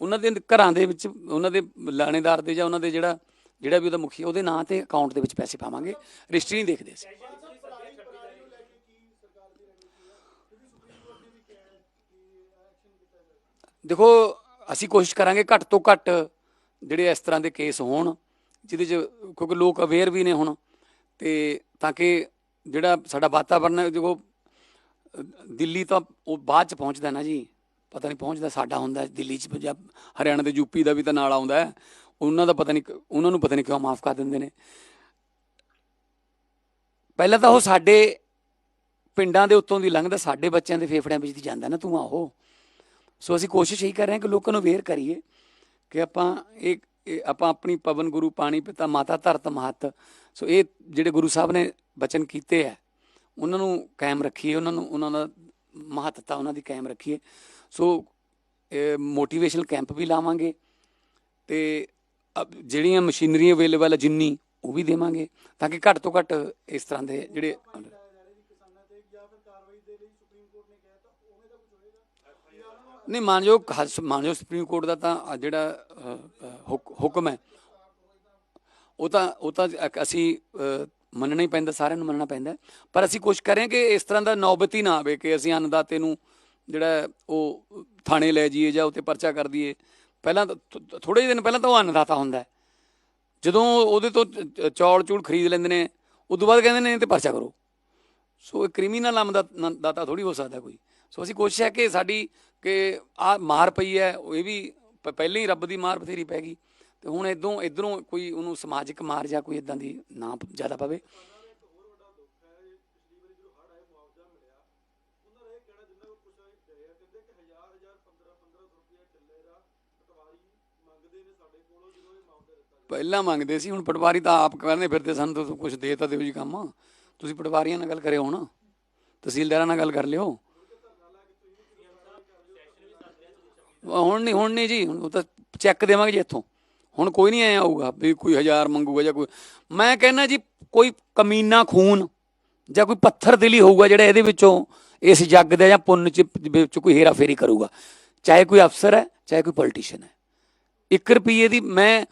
ਉਹਨਾਂ ਦੇ ਘਰਾਂ ਦੇ ਵਿੱਚ, ਉਹਨਾਂ ਦੇ ਲਾਣੇਦਾਰ ਦੇ ਜਾਂ ਉਹਨਾਂ ਦੇ ਜਿਹੜਾ ਜਿਹੜਾ ਵੀ ਉਹਦਾ ਮੁਖੀ ਉਹਦੇ ਨਾਂ ਤੇ ਅਕਾਊਂਟ ਦੇ ਵਿੱਚ ਪੈਸੇ ਪਾਵਾਂਗੇ। ਰਜਿਸਟਰੀ ਨਹੀਂ ਦੇਖਦੇ ਅਸੀਂ। ਦੇਖੋ, ਅਸੀਂ ਕੋਸ਼ਿਸ਼ ਕਰਾਂਗੇ ਘੱਟ ਤੋਂ ਘੱਟ ਜਿਹੜੇ ਇਸ ਤਰ੍ਹਾਂ ਦੇ ਕੇਸ ਹੋਣ, ਜਿਹਦੇ 'ਚ ਕਿਉਂਕਿ ਲੋਕ ਅਵੇਅਰ ਵੀ ਨੇ ਹੁਣ, ਤੇ ਤਾਂ ਕਿ ਜਿਹੜਾ ਸਾਡਾ ਵਾਤਾਵਰਨ ਹੈ, ਦੇਖੋ, ਦਿੱਲੀ ਤਾਂ ਉਹ ਬਾਅਦ 'ਚ ਪਹੁੰਚਦਾ ਨਾ ਜੀ। ਪਤਾ ਨਹੀਂ ਪਹੁੰਚਦਾ, ਸਾਡਾ ਹੁੰਦਾ ਦਿੱਲੀ 'ਚ ਪੰਜਾਬ ਹਰਿਆਣਾ ਤੇ ਯੂਪੀ ਦਾ ਵੀ ਤਾਂ ਨਾਲ ਆਉਂਦਾ ਹੈ। ਉਹਨਾਂ ਦਾ ਪਤਾ ਨਹੀਂ, ਉਹਨਾਂ ਨੂੰ ਪਤਾ ਨਹੀਂ ਕਿਉਂ ਮਾਫ ਕਰ ਦਿੰਦੇ ਨੇ। ਪਹਿਲਾਂ ਤਾਂ ਉਹ ਸਾਡੇ ਪਿੰਡਾਂ ਦੇ ਉੱਤੋਂ ਦੀ ਲੰਘਦਾ, ਸਾਡੇ ਬੱਚਿਆਂ ਦੇ ਫੇਫੜਿਆਂ ਵਿੱਚ ਦੀ ਜਾਂਦਾ ਨਾ ਤੂੰ ਆਹੋ। ਸੋ ਅਸੀਂ ਕੋਸ਼ਿਸ਼ ਇਹੀ ਕਰ ਰਹੇ ਹਾਂ ਕਿ ਲੋਕਾਂ ਨੂੰ ਅਵੇਅਰ ਕਰੀਏ ਕਿ ਆਪਾਂ ਇਹ ਇਹ ਆਪਾਂ ਆਪਣੀ ਪਵਨ ਗੁਰੂ ਪਾਣੀ ਪਿਤਾ ਮਾਤਾ ਧਰਤ ਮਹਤ, ਸੋ ਇਹ ਜਿਹੜੇ ਗੁਰੂ ਸਾਹਿਬ ਨੇ ਬਚਨ ਕੀਤੇ ਆ ਉਹਨਾਂ ਨੂੰ ਕਾਇਮ ਰੱਖੀਏ, ਉਹਨਾਂ ਨੂੰ, ਉਹਨਾਂ ਦਾ ਮਹੱਤਤਾ ਉਹਨਾਂ ਦੀ ਕਾਇਮ ਰੱਖੀਏ। ਸੋ ਮੋਟੀਵੇਸ਼ਨਲ ਕੈਂਪ ਵੀ ਲਾਵਾਂਗੇ ਤੇ ਜਿਹੜੀਆਂ ਮਸ਼ੀਨਰੀ ਅਵੇਲੇਬਲ ਹੈ ਜਿੰਨੀ, ਉਹ ਵੀ ਦੇਵਾਂਗੇ, ਤਾਂ ਕਿ ਘੱਟ ਤੋਂ ਘੱਟ ਇਸ ਤਰ੍ਹਾਂ ਦੇ ਜਿਹੜੇ ਨਹੀਂ, ਮਾਨਯੋਗ ਹਸ- ਮਾਨਯੋਗ ਸੁਪਰੀਮ ਕੋਰਟ ਦਾ ਤਾਂ ਜਿਹੜਾ ਹੁਕ- ਹੁਕਮ ਹੈ, ਉਹ ਤਾਂ ਉਹ ਤਾਂ ਅਸੀਂ ਮੰਨਣਾ ਹੀ ਪੈਂਦਾ, ਸਾਰਿਆਂ ਨੂੰ ਮੰਨਣਾ ਪੈਂਦਾ ਪਰ ਅਸੀਂ ਕੋਸ਼ਿਸ਼ ਕਰ ਰਹੇ ਹਾਂ ਕਿ ਇਸ ਤਰ੍ਹਾਂ ਦਾ ਨੌਬਤੀ ਨਾ ਆਵੇ, ਕਿ ਅਸੀਂ ਅੰਨਦਾਤੇ ਨੂੰ ਜਿਹੜਾ ਉਹ ਥਾਣੇ ਲੈ ਜਾਈਏ ਜਾਂ ਉੱਤੇ ਪਰਚਾ ਕਰ ਦਈਏ। ਪਹਿਲਾਂ ਥੋੜੇ ਜਿਹੇ ਦਿਨ ਪਹਿਲਾਂ ਤਾਂ ਉਹ ਅੰਨਦਾਤਾ ਹੁੰਦਾ ਜਦੋਂ ਉਹਦੇ ਤੋਂ ਚ- ਚੌਲ ਚੂਲ ਖਰੀਦ ਲੈਂਦੇ ਨੇ, ਉਦੋਂ ਬਾਅਦ ਕਹਿੰਦੇ ਨੇ ਇਹ ਤੇ ਪਰਚਾ ਕਰੋ। ਸੋ ਇਹ ਕ੍ਰਿਮੀਨਲ ਆਮਦਾ ਦਾਤਾ ਥੋੜੀ ਹੋ ਸਕਦਾ ਕੋਈ। ਸੋ ਅਸੀਂ ਕੋਸ਼ਿਸ਼ ਹੈ ਕਿ ਸਾਡੀ ਕਿ ਆ ਮਾਰ ਪਈ ਹੈ, ਉਹ ਇਹ ਵੀ ਪ- ਪਹਿਲਾਂ ਹੀ ਰੱਬ ਦੀ ਮਾਰ ਬਥੇਰੀ ਪੈ ਗਈ। ਤੇ ਹੁਣ ਇਦੋਂ ਇਧਰੋਂ ਕੋਈ ਉਹਨੂੰ ਸਮਾਜਿਕ ਮਾਰ ਜਾਂ ਕੋਈ ਇਦਾਂ ਦੀ ਨਾ ਪ- ਜ਼ਿਆਦਾ ਪਵੇ। ਪਹਿਲਾਂ ਮੰਗਦੇ ਸੀ, ਹੁਣ ਪਟਵਾਰੀ ਤਾਂ ਆਪ ਕਹਿੰਦੇ ਫਿਰਦੇ ਸਨ ਤੁਸੀਂ ਕੁਝ ਦੇ ਤਾਂ ਦਿਓ ਜੀ ਕੰਮ। ਤੁਸੀਂ ਪਟਵਾਰੀਆਂ ਨਾਲ ਗੱਲ ਕਰਿਓ ਹੁਣ। ਤਹਿਸੀਲਦਾਰਾਂ ਨਾਲ ਗੱਲ ਕਰ ਲਿਓ। ਹੁਣ ਨਹੀਂ ਹੁਣ ਨਹੀਂ ਜੀ ਉਹ ਤਾਂ ਚੈੱਕ ਦੇਵਾਂਗੇ ਜੀ ਇੱਥੋਂ। ਹੁਣ ਕੋਈ ਨਹੀਂ ਆਇਆ ਹੋਊਗਾ, ਵੀ ਕੋਈ ਹਜ਼ਾਰ ਮੰਗੂਗਾ ਜਾਂ ਕੋਈ ਮੈਂ ਕਹਿੰਦਾ ਜੀ, ਕੋਈ ਕਮੀਨਾ ਖੂਨ ਜਾਂ ਕੋਈ ਪੱਥਰ ਦਿਲੀ ਹੋਊਗਾ ਜਿਹੜਾ ਇਹਦੇ ਵਿੱਚੋਂ ਇਸ ਜੱਗ ਦੇ ਜਾਂ ਪੁੰਨ ਚ ਵਿੱਚ ਕੋਈ ਹੇਰਾ ਫੇਰੀ ਕਰੂਗਾ। ਚਾਹੇ ਕੋਈ ਅਫਸਰ ਹੈ, ਚਾਹੇ ਕੋਈ ਪੋਲੀਟੀਸ਼ੀਅਨ ਹੈ। 1 ਰੁਪਏ ਦੀ ਮੈਂ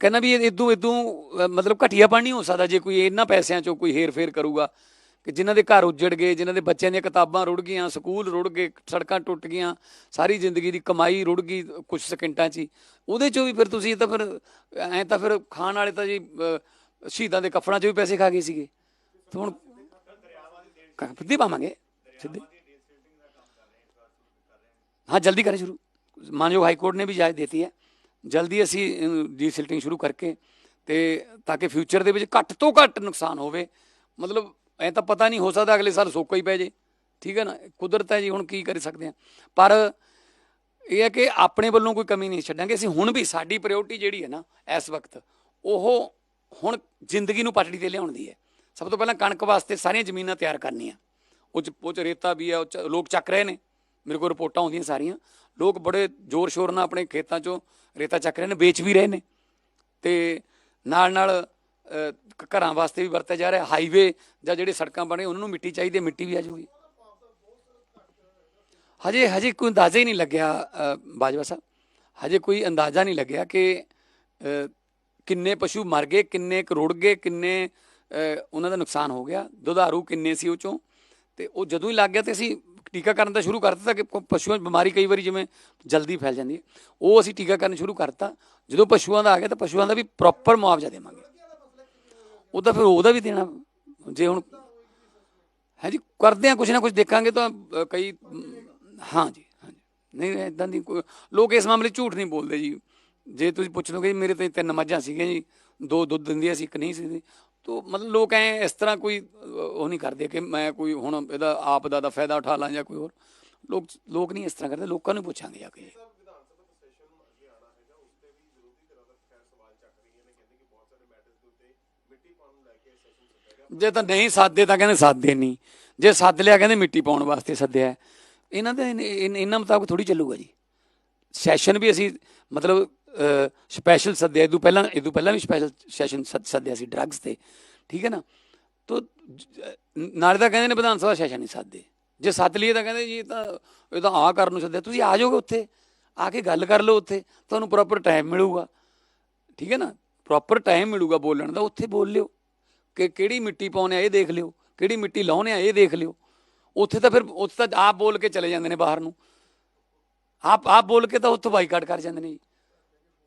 ਕਹਿੰਦਾ ਵੀ ਇਦੋਂ ਇਦੋਂ ਮਤਲਬ ਘਟੀਆ ਨਹੀਂ ਹੋ ਸਕਦਾ ਜੇ ਕੋਈ ਇਹਨਾਂ ਪੈਸਿਆਂ ਚੋਂ ਕੋਈ ਹੇਰ ਫੇਰ ਕਰੂਗਾ। ਕਿ ਜਿਨ੍ਹਾਂ ਦੇ ਘਰ ਉੱਜੜ ਗਏ, ਜਿਨ੍ਹਾਂ ਦੇ ਬੱਚਿਆਂ ਦੀਆਂ ਕਿਤਾਬਾਂ ਰੁੜ ਗਈਆਂ, ਸਕੂਲ ਰੁੜ ਗਏ, ਸੜਕਾਂ ਟੁੱਟ ਗਈਆਂ, ਸਾਰੀ ਜ਼ਿੰਦਗੀ ਦੀ ਕਮਾਈ ਰੁੜ ਗਈ ਕੁਝ ਸਕਿੰਟਾਂ 'ਚ ਹੀ। ਉਹਦੇ 'ਚੋਂ ਵੀ ਫਿਰ ਤੁਸੀਂ ਤਾਂ ਫਿਰ, ਐਂ ਤਾਂ ਫਿਰ ਖਾਣ ਵਾਲੇ ਤਾਂ ਜੀ ਸ਼ਹੀਦਾਂ ਦੇ ਕਫਨਾਂ 'ਚੋਂ ਵੀ ਪੈਸੇ ਖਾ ਗਏ ਸੀਗੇ। ਤੇ ਹੁਣ ਸਿੱਧੀ ਪਾਵਾਂਗੇ। ਸਿੱਧੇ। ਹਾਂ, ਜਲਦੀ ਕਰੇ ਸ਼ੁਰੂ। ਮਾਨਯੋਗ ਹਾਈ ਕੋਰਟ ਨੇ ਵੀ ਇਜਾਜ਼ਤ ਦਿੱਤੀ ਹੈ। ਜਲਦੀ ਅਸੀਂ ਡੀ ਸਿਲਟਿੰਗ ਸ਼ੁਰੂ ਕਰਕੇ ਤੇ ਤਾਂ ਕਿ ਫਿਊਚਰ ਦੇ ਵਿੱਚ ਘੱਟ ਤੋਂ ਘੱਟ ਨੁਕਸਾਨ ਹੋਵੇ। ਮਤਲਬ ਐ ਤਾਂ ਪਤਾ ਨਹੀਂ ਹੋ ਸਕਦਾ ਅਗਲੇ ਸਾਲ ਸੋਕਾ ਹੀ ਪੈ ਜੇ। ਠੀਕ ਹੈ ਨਾ? ਕੁਦਰਤ ਹੈ ਜੀ, ਹੁਣ ਕੀ ਕਰ ਸਕਦੇ ਆ? ਪਰ ਇਹ ਹੈ ਕਿ ਆਪਣੇ ਵੱਲੋਂ ਕੋਈ ਕਮੀ ਨਹੀਂ ਛੱਡਾਂਗੇ। ਅਸੀਂ ਹੁਣ ਵੀ ਸਾਡੀ ਪ੍ਰਾਇੋਰਟੀ ਜਿਹੜੀ ਹੈ ਨਾ, ਇਸ ਵਕਤ ਉਹ ਹੁਣ ਜ਼ਿੰਦਗੀ ਨੂੰ ਪਟੜੀ ਤੇ ਲਿਆਉਣ ਦੀ ਹੈ। ਸਭ ਤੋਂ ਪਹਿਲਾਂ ਕਣਕ ਵਾਸਤੇ ਸਾਰੀਆਂ ਜ਼ਮੀਨਾਂ ਤਿਆਰ ਕਰਨੀਆਂ। ਉਹ ਚ ਉਹ ਚ ਰੇਤਾ ਵੀ ਹੈ, ਉਹ 'ਚ, ਲੋਕ ਚੱਕ ਰਹੇ ਨੇ। ਮੇਰੇ ਕੋਲ ਰਿਪੋਰਟਾਂ ਆਉਂਦੀਆਂ ਸਾਰੀਆਂ। ਲੋਕ ਬੜੇ ਜ਼ੋਰ ਸ਼ੋਰ ਨਾਲ ਆਪਣੇ ਖੇਤਾਂ 'ਚੋਂ ਰੇਤਾ ਚੱਕ ਰਹੇ ਨੇ, ਵੇਚ ਵੀ ਰਹੇ ਨੇ। ਤੇ ਨਾਲ ਨਾਲ ਘਰਾਂ ਵਾਸਤੇ ਵੀ ਵਰਤਿਆ ਜਾ ਰਿਹਾ ਹਾਈਵੇ ਜਾਂ ਜਿਹੜੇ ਸੜਕਾਂ ਬਣੇ, ਉਹਨਾਂ ਨੂੰ ਮਿੱਟੀ ਚਾਹੀਦੀ ਹੈ, ਮਿੱਟੀ ਵੀ ਆ ਜਾਊਗੀ। ਹਜੇ ਹਜੇ ਕੋਈ ਅੰਦਾਜ਼ਾ ਹੀ ਨਹੀਂ ਲੱਗਿਆ ਬਾਜਵਾ ਸਾਹਿਬ। ਹਜੇ ਕੋਈ ਅੰਦਾਜ਼ਾ ਨਹੀਂ ਲੱਗਿਆ ਕਿ ਕਿੰਨੇ ਪਸ਼ੂ ਮਰ ਗਏ, ਕਿੰਨੇ ਕਰੋੜ ਗਏ, ਕਿੰਨੇ ਉਹਨਾਂ ਦਾ ਨੁਕਸਾਨ ਹੋ ਗਿਆ, ਦੁਧਾਰੂ ਕਿੰਨੇ ਸੀ ਉਹ ਚੋਂ। ਤੇ ਉਹ ਜਦੋਂ ਹੀ ਲੱਗ ਗਿਆ ਤੇ ਅਸੀਂ ਟੀਕਾਕਰਨ ਦਾ ਸ਼ੁਰੂ ਕਰ ਦਿੱਤਾ ਕਿ ਪਸ਼ੂਆਂ 'ਚ ਬਿਮਾਰੀ ਕਈ ਵਾਰੀ ਜਿਵੇਂ ਜਲਦੀ ਫੈਲ ਜਾਂਦੀ ਹੈ। ਉਹ ਅਸੀਂ ਟੀਕਾਕਰਨ ਸ਼ੁਰੂ ਕਰਤਾ। ਜਦੋਂ ਪਸ਼ੂਆਂ ਦਾ ਆ ਗਿਆ ਤਾਂ ਪਸ਼ੂਆਂ ਦਾ ਵੀ ਪ੍ਰੋਪਰ ਮੁਆਵਜ਼ਾ ਦੇਵਾਂਗੇ। ਉਹਦਾ ਫਿਰ ਉਹਦਾ ਵੀ ਦੇਣਾ। ਜੇ ਹੁਣ ਹੈ ਜੀ ਕਰਦੇ ਆ ਕੁਝ ਨਾ ਕੁਝ ਦੇਖਾਂਗੇ ਤਾਂ ਅ, ਕਈ ਅਮ, ਹਾਂ ਜੀ ਹਾਂ ਜੀ। ਨਹੀਂ ਇਦਾਂ ਦੀ ਕੋਈ ਲੋਕ ਇਸ ਮਾਮਲੇ 'ਚ ਝੂਠ ਨਹੀਂ ਬੋਲਦੇ ਜੀ। ਜੇ ਤੁਸੀਂ ਪੁੱਛ ਲਓਗੇ ਜੀ ਮੇਰੇ ਤੇ ਤਿੰਨ ਮੱਝਾਂ ਸੀਗੀਆਂ ਜੀ ਦੋ ਦੁੱਧ ਦਿੰਦੀਆਂ ਸੀ ਇੱਕ ਨਹੀਂ ਸੀ। ਤੋ ਮਤਲਬ ਲੋਕ ਐ ਇਸ ਤਰ੍ਹਾਂ ਕੋਈ ਅ, ਉਹ ਨਹੀਂ ਕਰਦੇ ਕਿ ਮੈਂ ਕੋਈ ਹੁਣ ਇਹਦਾ ਆਪ ਦਾ ਦਾ ਫਾਇਦਾ ਉਠਾ ਲਾਂ ਜਾਂ ਕੋਈ ਹੋਰ। ਲੋਕ ਲੋਕ ਨਹੀਂ ਇਸ ਤਰ੍ਹਾਂ ਕਰਦੇ ਲੋਕਾਂ ਨੂੰ ਪੁੱਛਾਂਗੇ ਜਾ ਕੇ ਜੇ ਤਾਂ ਨਹੀਂ ਸਾਦੇ ਤਾਂ ਕਹਿੰਦੇ ਸਾਦੇ ਨਹੀਂ। ਜੇ ਸੱਦ ਲਿਆ ਕਹਿੰਦੇ ਮਿੱਟੀ ਪਾਉਣ ਵਾਸਤੇ ਸੱਦਿਆ। ਇਹਨਾਂ ਦੇ ਇਹਨਾਂ ਮੁਤਾਬਕ ਥੋੜੀ ਚੱਲੂਗਾ ਜੀ। ਸੈਸ਼ਨ ਵੀ ਅਸੀਂ ਮਤਲਬ ਸਪੈਸ਼ਲ ਸੱਦਿਆ। ਇਦੋਂ ਪਹਿਲਾਂ ਇਦੋਂ ਪਹਿਲਾਂ ਵੀ ਸਪੈਸ਼ਲ ਸੈਸ਼ਨ ਸੱਦਿਆ ਸੀ ਡਰੱਗਸ ਤੇ। ਠੀਕ ਹੈ ਨਾ? ਤੋ ਨਾਲੇ ਤਾਂ ਕਹਿੰਦੇ ਨੇ ਵਿਧਾਨ ਸਭਾ ਸੈਸ਼ਨ ਨਹੀਂ ਸੱਦੇ। ਜੇ ਸੱਦ ਲਈਏ ਤਾਂ ਕਹਿੰਦੇ ਜੀ ਤਾਂ, ਇਹ ਤਾਂ ਆ ਕਰਨ ਨੂੰ ਸੱਦਿਆ। ਤੁਸੀਂ ਆ ਜਾਓਗੇ ਉੱਥੇ। ਆ ਕੇ ਗੱਲ ਕਰ ਲਓ ਉੱਥੇ। ਤੁਹਾਨੂੰ ਪ੍ਰੋਪਰ ਟਾਈਮ ਮਿਲੂਗਾ। ਠੀਕ ਹੈ ਨਾ? ਪ੍ਰੋਪਰ ਟਾਈਮ ਮਿਲੂਗਾ ਬੋਲਣ ਦਾ। ਉੱਥੇ ਬੋਲ ਲਿਓ। ਕਿ ਕਿਹੜੀ ਮਿੱਟੀ ਪਾਉਣੇ ਆ ਇਹ ਦੇਖ ਲਿਓ ਕਿਹੜੀ ਮਿੱਟੀ ਲਾਉਣੇ ਆ ਇਹ ਦੇਖ ਲਿਓ। ਉੱਥੇ ਤਾਂ ਫਿਰ ਉੱਥੇ ਤਾਂ ਆਪ ਬੋਲ ਕੇ ਚਲੇ ਜਾਂਦੇ ਨੇ ਬਾਹਰ ਨੂੰ। ਆਪ ਆਪ ਬੋਲ ਕੇ ਤਾਂ ਉੱਥੋਂ ਬਾਈਕਾਟ ਕਰ ਜਾਂਦੇ ਨੇ ਜੀ।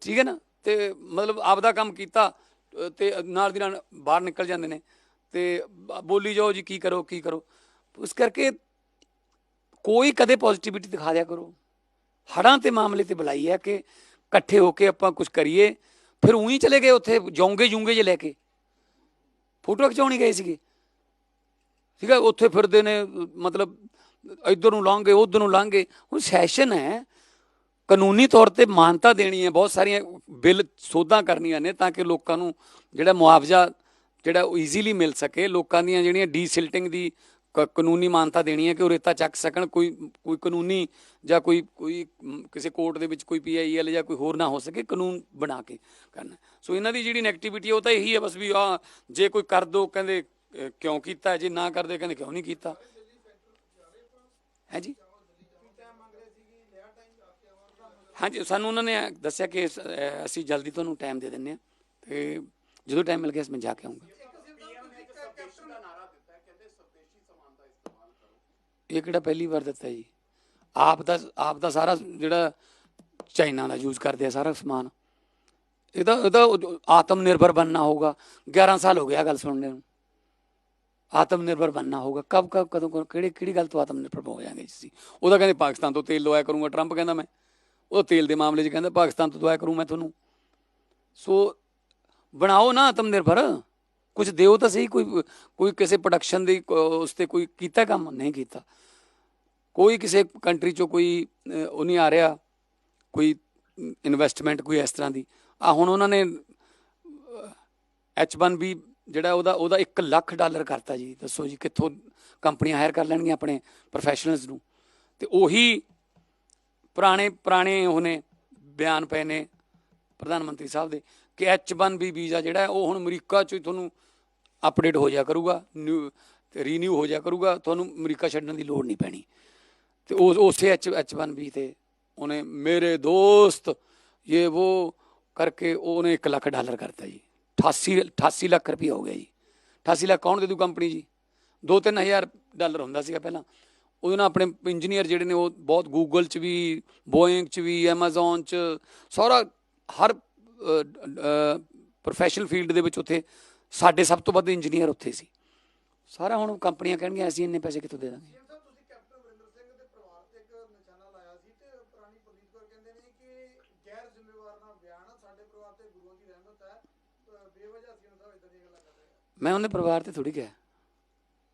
ਠੀਕ ਹੈ ਨਾ? ਤੇ ਮਤਲਬ ਆਪ ਦਾ ਕੰਮ ਕੀਤਾ ਅ, ਤੇ ਨਾਲ ਦੀ ਨਾਲ ਬਾਹਰ ਨਿਕਲ ਜਾਂਦੇ ਨੇ। ਤੇ ਬੋਲੀ ਜਾਓ ਜੀ ਕੀ ਕਰੋ ਕੀ ਕਰੋ। ਇਸ ਕਰਕੇ ਕੋਈ ਕਦੇ ਪੋਜ਼ਿਟਿਵਿਟੀ ਦਿਖਾ ਦਿਆ ਕਰੋ। ਹੜਾਂ ਤੇ ਮਾਮਲੇ ਤੇ ਬੁਲਾਈ ਹੈ ਕਿ ਇਕੱਠੇ ਹੋ ਕੇ ਆਪਾਂ ਕੁਝ ਕਰੀਏ। ਫਿਰ ਉਹੀ ਚਲੇ ਗਏ ਉੱਥੇ ਜੌਂਗੇ ਜੂੰਗੇ ਜੇ ਲੈ ਕੇ। ਫੋਟੋ ਖਿਚਾਉਣੀ ਗਏ ਸੀਗੇ। ਠੀਕ ਹੈ ਉੱਥੇ ਫਿਰਦੇ ਨੇ, ਮਤਲਬ ਇੱਧਰ ਨੂੰ ਲਾਂਗੇ ਉਧਰ ਨੂੰ ਲਾਂਗੇ ਹੁਣ ਸੈਸ਼ਨ ਹੈ, ਕਾਨੂੰਨੀ ਤੌਰ ਤੇ ਮਾਨਤਾ ਦੇਣੀ ਹੈ, ਬਹੁਤ ਸਾਰੀਆਂ ਬਿੱਲ ਸੋਧਾਂ ਕਰਨੀਆਂ ਨੇ ਤਾਂ ਕਿ ਲੋਕਾਂ ਨੂੰ ਜਿਹੜਾ ਮੁਆਵਜ਼ਾ ਜਿਹੜਾ ਉਹ ਈਜ਼ੀਲੀ ਮਿਲ ਸਕੇ। ਲੋਕਾਂ ਦੀਆਂ ਜਿਹੜੀਆਂ ਡੀਸਿਲਟਿੰਗ ਦੀ ਕ- ਕਾਨੂੰਨੀ ਮਾਨਤਾ ਦੇਣੀ ਹੈ ਕਿ ਉਹ ਰੇਤਾ ਚੱਕ ਸਕਣ, ਕੋਈ ਕੋਈ ਕਾਨੂੰਨੀ ਜਾਂ ਕੋਈ ਕੋਈ ਕਿਸੇ ਕੋਰਟ ਦੇ ਵਿੱਚ ਕੋਈ ਪੀਆਈਐਲ ਜਾਂ ਕੋਈ ਹੋਰ ਨਾ ਹੋ ਸਕੇ, ਕਾਨੂੰਨ ਬਣਾ ਕੇ ਕਰਨਾ। ਸੋ ਇਹਨਾਂ ਦੀ ਜਿਹੜੀ ਨੈਗੇਟਿਵਿਟੀ ਉਹ ਤਾਂ ਇਹੀ ਹੈ ਬਸ ਵੀ ਆ ਜੇ ਕੋਈ ਕਰ ਦੋ ਕਹਿੰਦੇ ਅ, ਕਿਉਂ ਕੀਤਾ ਜੇ ਨਾ ਕਰਦੇ ਕਹਿੰਦੇ ਕਿਉਂ ਨਹੀਂ ਕੀਤਾ? ਹੈ ਜੀ? ਹਾਂਜੀ ਸਾਨੂੰ ਉਹਨਾਂ ਨੇ ਦੱਸਿਆ ਕਿ ਇਸ- ਅਹ ਅਸੀਂ ਜਲਦੀ ਤੁਹਾਨੂੰ ਟਾਈਮ ਦੇ ਦਿੰਨੇ ਆ ਤੇ ਜਦੋਂ ਟਾਈਮ ਮਿਲ ਗਿਆ ਇਸ ਮੈਂ ਜਾ ਕੇ ਆਉਂਗਾ ਇਹ ਕਿਹੜਾ ਪਹਿਲੀ ਵਾਰ ਦਿੱਤਾ ਜੀ? ਆਪ ਦਾ ਆਪ ਦਾ ਸਾਰਾ ਜਿਹੜਾ ਚਾਈਨਾ ਦਾ ਯੂਜ਼ ਕਰਦੇ ਆ ਸਾਰਾ ਸਮਾਨ। ਇਹਦਾ ਇਹਦਾ ਆਤਮ ਨਿਰਭਰ ਬਣਨਾ ਹੋਗਾ 11 ਸਾਲ ਹੋ ਗਿਆ ਗੱਲ ਸੁਣਨੇ ਨੂੰ। ਆਤਮ ਨਿਰਭਰ ਬਣਨਾ ਹੋਗਾ ਕਬ ਕਬ ਕਦੋਂ ਕਦੋਂ- ਕਿਹੜੀ ਕਿਹੜੀ ਗੱਲ ਤੋਂ ਆਤਮ ਨਿਰਭਰ ਹੋ ਜਾਾਂਗੇ ਜੀ ਉਹਦਾ ਕਹਿੰਦੇ ਪਾਕਿਸਤਾਨ ਤੋਂ ਤੇਲ ਲਵਾਇਆ ਕਰੂੰਗਾ, ਟਰੰਪ ਕਹਿੰਦਾ ਮੈਂ। ਉਹ ਤੇਲ ਦੇ ਮਾਮਲੇ 'ਚ ਕਹਿੰਦਾ ਪਾਕਿਸਤਾਨ ਤੋਂ ਦਵਾਇਆ ਕਰੂੰ ਮੈਂ ਤੁਹਾਨੂੰ। ਸੋ ਬਣਾਓ ਨਾ ਆਤਮ ਨਿਰਭਰ। ਕੁਝ ਦਿਓ ਤਾਂ ਸਹੀ, ਕੋਈ ਕੋਈ ਕਿਸੇ ਪ੍ਰੋਡਕਸ਼ਨ ਦੀ ਉਸ ਤੇ ਕੋਈ ਕੀਤਾ ਕੰਮ? ਨਹੀਂ ਕੀਤਾ। ਕੋਈ ਕਿਸੇ ਕੰਟਰੀ ਚੋਂ ਕੋਈ ਉਹ ਨਹੀਂ ਆ ਰਿਹਾ। ਕੋਈ ਇਨਵੈਸਟਮੈਂਟ ਕੋਈ ਇਸ ਤਰ੍ਹਾਂ ਦੀ। ਆ ਹੁਣ ਉਹਨਾਂ ਨੇ H1B ਜਿਹੜਾ ਉਹਦਾ ਉਹਦਾ 1 ਲੱਖ ਡਾਲਰ ਕਰਤਾ ਜੀ। ਦੱਸੋ ਜੀ ਕਿੱਥੋਂ ਕੰਪਨੀਆਂ ਹਾਇਰ ਕਰ ਲੈਣਗੀਆਂ ਆਪਣੇ ਪ੍ਰੋਫੈਸ਼ਨਲਸ ਨੂੰ। ਤੇ ਉਹੀ ਪੁਰਾਣੇ ਪੁਰਾਣੇ ਉਹਨੇ ਬਿਆਨ ਪਏ ਨੇ ਪ੍ਰਧਾਨ ਮੰਤਰੀ ਸਾਹਿਬ ਦੇ ਕਿ H1B ਵੀਜ਼ਾ ਜਿਹੜਾ ਉਹ ਹੁਣ ਅਮਰੀਕਾ ਚ ਹੀ ਤੁਹਾਨੂੰ ਅਪਡੇਟ ਹੋ ਜਾ ਕਰੂਗਾ ਨਿਊ ਰੀਨਿਊ ਹੋ ਜਾ ਕਰੂਗਾ, ਤੁਹਾਨੂੰ ਅਮਰੀਕਾ ਛੱਡਣ ਦੀ ਲੋੜ ਨਹੀਂ ਪੈਣੀ। ਤੇ ਉਹ, ਉਸੇ H H1B ਤੇ ਉਹਨੇ ਮੇਰੇ ਦੋਸਤ ਇਹ ਉਹ ਕਰਕੇ ਉਹਨੇ 1 ਲੱਖ ਡਾਲਰ ਕਰਤਾ ਜੀ। 88 88 ਲੱਖ ਰੁਪਏ ਹੋ ਗਿਆ ਜੀ। 88 ਲੱਖ ਕੌਣ ਦੇ ਦੂ ਕੰਪਨੀ ਜੀ? 2-3000 ਡਾਲਰ ਹੁੰਦਾ ਸੀਗਾ ਪਹਿਲਾਂ। ਉਹਦੇ ਨਾਲ ਆਪਣੇ ਇੰਜੀਨੀਅਰ ਜਿਹੜੇ ਨੇ ਉਹ ਬਹੁਤ ਗੂਗਲ 'ਚ ਵੀ ਬੋਇੰਗ 'ਚ ਵੀ, Amazon 'ਚ ਸਾਰਾ ਹਰ ਪ੍ਰੋਫੈਸ਼ਨਲ ਫੀਲਡ ਦੇ ਵਿੱਚ ਉੱਥੇ ਸਾਡੇ ਸਭ ਤੋਂ ਵੱਧ ਇੰਜੀਨੀਅਰ ਉੱਥੇ ਸੀ। ਸਾਰਾ ਹੁਣ ਕੰਪਨੀਆਂ ਕਹਿਣਗੀਆਂ, ਅਸੀਂ ਇੰਨੇ ਪੈਸੇ ਕਿੱਥੋਂ ਦੇ ਦਾਂਗੇ ਸੀਐਮ ਸਾਹਿਬ ਤੁਸੀਂ ਕੈਪਟਨ ਅਮਰਿੰਦਰ ਸਿੰਘ ਦੇ ਪਰਿਵਾਰ ਤੇ ਇੱਕ ਨਿਸ਼ਾਨਾ ਲਾਇਆ ਸੀ ਤੇ ਪੁਰਾਣੀ ਪੁਲਿਸ ਕੋਲ ਕਹਿੰਦੇ ਨੇ ਕਿ ਗੈਰ ਜ਼ਿੰਮੇਵਾਰ ਨਾ ਬਿਆਨ ਆ, ਸਾਡੇ ਪਰਿਵਾਰ ਤੇ ਗੁਰੂਆਂ ਦੀ ਰਹਿਮਤ ਹੈ ਅਹ ਬੇਵਜ੍ਹਾ ਸੀਐਮ ਸਾਹਿਬ ਇਦਾਂ ਦੀਆਂ ਗੱਲਾਂ ਕਰ ਰਹੇ ਮੈਂ ਉਹਦੇ ਪਰਿਵਾਰ ਤੇ ਥੋੜੀ ਕਿਹਾ।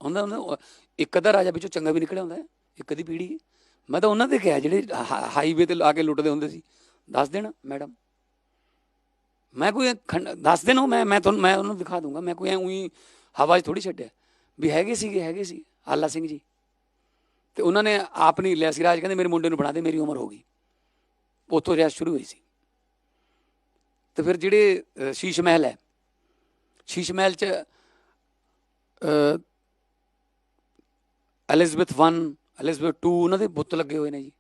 ਉਹਨਾਂ ਉਹਨਾਂ ਇੱਕ ਅੱਧਾ ਰਾਜਾ ਵਿੱਚੋਂ ਚੰਗਾ ਵੀ ਨਿਕਲਿਆ ਹੁੰਦਾ ਹੈ, ਇੱਕ ਅੱਧੀ ਪੀੜੀ ਮੈਂ ਤਾਂ ਉਹਨਾਂ ਤੇ ਕਿਹਾ ਜਿਹੜੇ ਹਾਈਵੇ ਤੇ ਲਾ ਕੇ ਲੁੱਟਦੇ ਹੁੰਦੇ ਸੀ। ਦੱਸ ਦੇਣਾ ਮੈਡਮ। ਮੈਂ ਕੋਈ ਖੰਡ ਦੱਸ ਦੇਣਾ ਮੈਂ ਮੈਂ ਤੁਹਾਨੂੰ ਮੈਂ ਉਹਨੂੰ ਦਿਖਾ ਦੂੰਗਾ। ਮੈਂ ਕੋਈ ਐ ਉਹੀ ਹਵਾ 'ਚ ਥੋੜੀ ਛੱਡਿਆ। ਵੀ ਹੈਗੇ ਸੀਗੇ ਹੈਗੇ ਸੀ ਆਲਾ ਸਿੰਘ ਜੀ। ਤੇ ਉਹਨਾਂ ਨੇ ਆਪ ਨਹੀਂ ਲਿਆ ਸੀ। ਰਾਜ ਕਹਿੰਦੇ ਮੇਰੇ ਮੁੰਡੇ ਨੂੰ ਬਣਾ ਦੇ ਮੇਰੀ ਉਮਰ ਹੋ ਗਈ। ਉੱਥੋਂ ਰਿਆਸਤ ਸ਼ੁਰੂ ਹੋਈ ਸੀ। ਤੇ ਫਿਰ ਜਿਹੜੇ ਸ਼ੀਸ਼ ਮਹਿਲ ਹੈ। ਸ਼ੀਸ਼ ਮਹਿਲ 'ਚ ਅ, ਐਲਿਜ਼ਬeth 1 ਐਲਿਜ਼ਬeth 2 ਉਹਨਾਂ ਦੇ ਬੁੱਤ ਲੱਗੇ ਹੋਏ ਨੇ ਜੀ।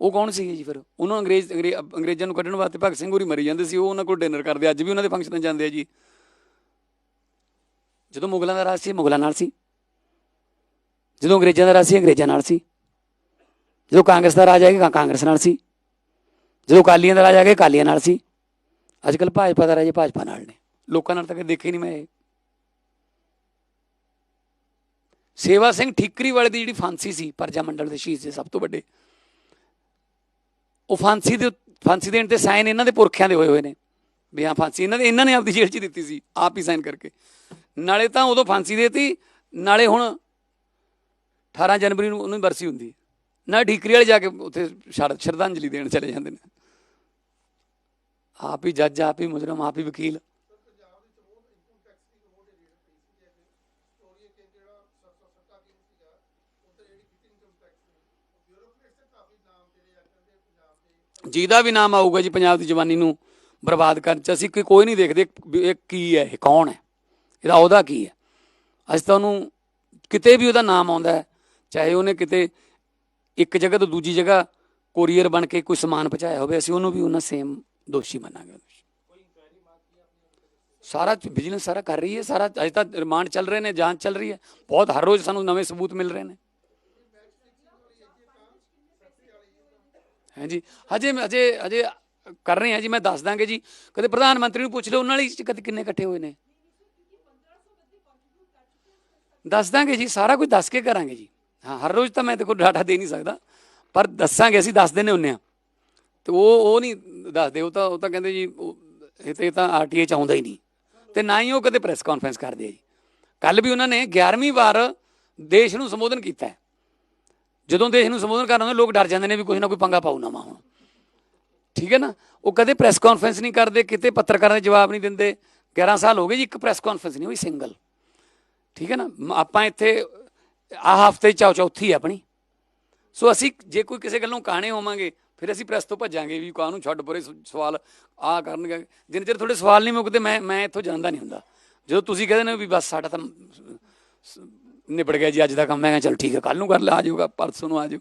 ਉਹ ਕੌਣ ਸੀਗੇ ਜੀ ਫਿਰ? ਉਹਨਾਂ ਅੰਗਰੇਜ਼ ਅੰਗਰੇ- ਅੰਗਰੇਜ਼ਾਂ ਨੂੰ ਕੱਢਣ ਵਾਸਤੇ ਭਗਤ ਸਿੰਘ ਹੋਰੀ ਮਰੀ ਜਾਂਦੇ ਸੀ ਉਹ ਉਹਨਾਂ ਕੋਲ ਡਿਨਰ ਕਰਦੇ ਅੱਜ ਵੀ ਉਹਨਾਂ ਦੇ ਫੰਕਸ਼ਨਾਂ ਜਾਂਦੇ ਆ ਜੀ। ਜਦੋਂ ਮੁਗਲਾਂ ਦਾ ਰਾਜ ਸੀ ਮੁਗਲਾਂ ਨਾਲ ਸੀ। ਜਦੋਂ ਅੰਗਰੇਜ਼ਾਂ ਦਾ ਰਾਜ ਸੀ ਅੰਗਰੇਜ਼ਾਂ ਨਾਲ ਸੀ। ਜਦੋਂ ਕਾਂਗਰਸ ਦਾ ਰਾਜ ਆਏਗਾ ਕਾਂਗਰਸ ਨਾਲ ਸੀ। ਜਦੋਂ ਅਕਾਲੀਆਂ ਦਾ ਰਾਜ ਆ ਗਿਆ ਅਕਾਲੀਆਂ ਨਾਲ ਸੀ। ਅੱਜ ਕੱਲ ਭਾਜਪਾ ਦਾ ਰਾਜੇ ਭਾਜਪਾ ਨਾਲ ਨੇ। ਲੋਕਾਂ ਨਾਲ ਤਾਂ ਕਦੇ ਦੇਖੇ ਨਹੀਂ ਮੈਂ ਇਹ। ਸੇਵਾ ਸਿੰਘ ਠੀਕਰੀ ਵਾਲੇ ਦੀ ਜਿਹੜੀ ਫਾਂਸੀ ਸੀ, ਪਰਜਾ ਮੰਡਲ ਦੇ ਸ਼ਹੀਦ ਦੇ ਸਭ ਤੋਂ ਵੱਡੇ। ਉਹ ਫਾਂਸੀ ਦੇ, ਫਾਂਸੀ ਦੇਣ ਤੇ ਸਾਈਨ ਇਹਨਾਂ ਦੇ ਪੁਰਖਿਆਂ ਦੇ ਹੋਏ ਹੋਏ ਨੇ। ਵੀ ਹਾਂ, ਫਾਂਸੀ ਇਹਨਾਂ ਦੇ, ਇਹਨਾਂ ਨੇ ਆਪਦੀ ਜੇਲ੍ਹ 'ਚ ਦਿੱਤੀ ਸੀ, ਆਪ ਹੀ ਸਾਈਨ ਕਰਕੇ। ਨਾਲੇ ਤਾਂ ਉਦੋਂ ਫਾਂਸੀ ਦੇਤੀ, ਨਾਲੇ ਹੁਣ 18 ਜਨਵਰੀ ਨੂੰ ਉਹਨੂੰ ਬਰਸੀ ਹੁੰਦੀ ਨਾ ਠੀਕਰੀ ਵਾਲੇ ਜਾ ਕੇ ਉੱਥੇ ਸ਼ਰ- ਸ਼ਰਧਾਂਜਲੀ ਦੇਣ ਚਲੇ ਜਾਂਦੇ ਨੇ। ਆਪ ਹੀ ਜੱਜ, ਆਪ ਹੀ ਮੁਜਰਮ, ਆਪ ਹੀ ਵਕੀਲ। ਜਿਹਦਾ ਵੀ ਨਾਮ ਆਊਗਾ ਜੀ ਪੰਜਾਬ ਦੀ ਜਵਾਨੀ ਨੂੰ ਬਰਬਾਦ ਕਰਨ ਚ, ਅਸੀਂ ਕੋਈ- ਨਹੀਂ ਦੇਖਦੇ ਇਹ ਕੀ ਹੈ, ਇਹ ਕੌਣ ਹੈ? ਇਹਦਾ ਉਹਦਾ ਕੀ ਹੈ? ਅਸੀਂ ਤਾਂ ਉਹਨੂੰ ਕਿਤੇ ਵੀ ਉਹਦਾ ਨਾਮ ਆਉਂਦਾ ਹੈ, ਚਾਹੇ ਉਹਨੇ ਕਿਤੇ ਇੱਕ ਜਗ੍ਹਾ ਤੋਂ ਦੂਜੀ ਜਗ੍ਹਾ ਕੋਰੀਅਰ ਬਣ ਕੇ ਕੋਈ ਸਮਾਨ ਪਹੁੰਚਾਇਆ ਹੋਵੇ, ਅਸੀਂ ਉਹਨੂੰ ਵੀ ਉਹਨਾਂ ਸੇਮ ਦੋਸ਼ੀ ਮੰਨਾਂਗੇ। ਸਾਰਾ ਵਿਜੀਲੈਂਸ ਸਾਰਾ ਕਰ ਰਹੀ ਹੈ, ਸਾਰਾ ਅਜੇ ਤਾਂ ਰਿਮਾਂਡ ਚੱਲ ਰਹੇ ਨੇ, ਜਾਂਚ ਚੱਲ ਰਹੀ ਹੈ। ਬਹੁਤ ਹਰ ਰੋਜ਼ ਸਾਨੂੰ ਨਵੇਂ ਸਬੂਤ ਮਿਲ ਰਹੇ ਨੇ। ਹਾਂਜੀ, ਹਜੇ ਹਜੇ ਹਜੇ ਕਰ ਰਹੇ ਹਾਂ ਜੀ, ਮੈਂ ਦੱਸ ਦਾਂਗੇ ਜੀ। ਕਦੇ ਪ੍ਰਧਾਨ ਮੰਤਰੀ ਨੂੰ ਪੁੱਛ ਲਓ, ਉਹਨਾਂ ਲਈ ਕਦੇ ਕਿੰਨੇ ਇਕੱਠੇ ਹੋਏ ਨੇ? ਦੱਸ ਦਾਂਗੇ ਜੀ, ਸਾਰਾ ਕੁਝ ਦੱਸ ਕੇ ਕਰਾਂਗੇ ਜੀ। ਹਾਂ, ਹਰ ਰੋਜ਼ ਤਾਂ ਮੈਂ ਦੇਖੋ ਡਾਟਾ ਦੇ ਨਹੀਂ ਸਕਦਾ, ਪਰ ਦੱਸਾਂਗੇ, ਅਸੀਂ ਦੱਸ ਦਿੰਨੇ ਹੁੰਨੇ ਆ ਤੇ ਉਹ ਉਹ ਨਹੀਂ ਦੱਸਦੇ, ਉਹ ਤਾਂ ਉਹ ਤਾਂ ਕਹਿੰਦੇ ਜੀ, ਉਹ- ਇਹ ਤੇ ਤਾਂ ਆਰਟੀਏ ਚ ਆਉਂਦਾ ਹੀ ਨਹੀਂ। ਤੇ ਨਾ ਹੀ ਉਹ ਕਦੇ ਪ੍ਰੈਸ ਕਾਨਫਰੰਸ ਕਰਦੇ ਆ ਜੀ। ਕੱਲ ਵੀ ਉਹਨਾਂ ਨੇ 11ਵੀਂ ਵਾਰ ਦੇਸ਼ ਨੂੰ ਸੰਬੋਧਨ ਕੀਤਾ ਹੈ। ਜਦੋਂ ਦੇਸ਼ ਨੂੰ ਸੰਬੋਧਨ ਕਰਨ ਆਉਂਦੇ, ਲੋਕ ਡਰ ਜਾਂਦੇ ਨੇ ਵੀ ਕੋਈ ਨਾ ਕੋਈ ਪੰਗਾ ਪਾਉ ਨਵਾਂ ਹੁਣ। ਠੀਕ ਹੈ ਨਾ? ਉਹ ਕਦੇ ਪ੍ਰੈਸ ਕਾਨਫਰੰਸ ਨਹੀਂ ਕਰਦੇ, ਕਿਤੇ ਪੱਤਰਕਾਰਾਂ ਦੇ ਜਵਾਬ ਨਹੀਂ ਦਿੰਦੇ। 11 ਸਾਲ ਹੋ ਗਏ ਜੀ, ਇੱਕ ਪ੍ਰੈਸ ਕਾਨਫਰੰਸ ਨਹੀਂ ਹੋਈ ਸਿੰਗਲ ਠੀਕ ਹੈ ਨਾ? ਮ- ਆਪਾਂ ਇੱਥੇ, ਆਹ ਹਫ਼ਤੇ ਚੌ ਚੌਥੀ ਹੈ ਆਪਣੀ। ਸੋ ਅਸੀਂ ਜੇ ਕੋਈ ਕਿਸੇ ਗੱਲੋਂ ਕਾਣੇ ਹੋਵਾਂਗੇ ਫਿਰ ਅਸੀਂ ਪ੍ਰੈਸ ਤੋਂ ਭੱਜਾਂਗੇ ਵੀ ਕਾਹਨੂੰ ਛੱਡ ਪਰੇ ਸਵਾਲ ਆ ਕਰਨਗੇ। ਜਿੰਨੇ ਚਿਰ ਤੁਹਾਡੇ ਸਵਾਲ ਨਹੀਂ ਮੁੱਕਦੇ, ਮੈਂ ਮੈਂ ਇੱਥੋਂ ਜਾਂਦਾ ਨਹੀਂ ਹੁੰਦਾ। ਜਦੋਂ ਤੁਸੀਂ ਕਹਿੰਦੇ ਨੇ ਵੀ ਬਸ ਸਾਡਾ ਤਾਂ ਸ- ਨਿਬੜ ਗਿਆ ਜੀ, ਅੱਜ ਦਾ ਕੰਮ, ਮੈਂ ਕਿਹਾ ਚਲ ਠੀਕ ਹੈ ਕੱਲ ਨੂੰ ਕਰ ਲਿਆ ਆ ਜਾਊਗਾ, ਪਰਸੋਂ ਨੂੰ ਆ ਜਾਊ।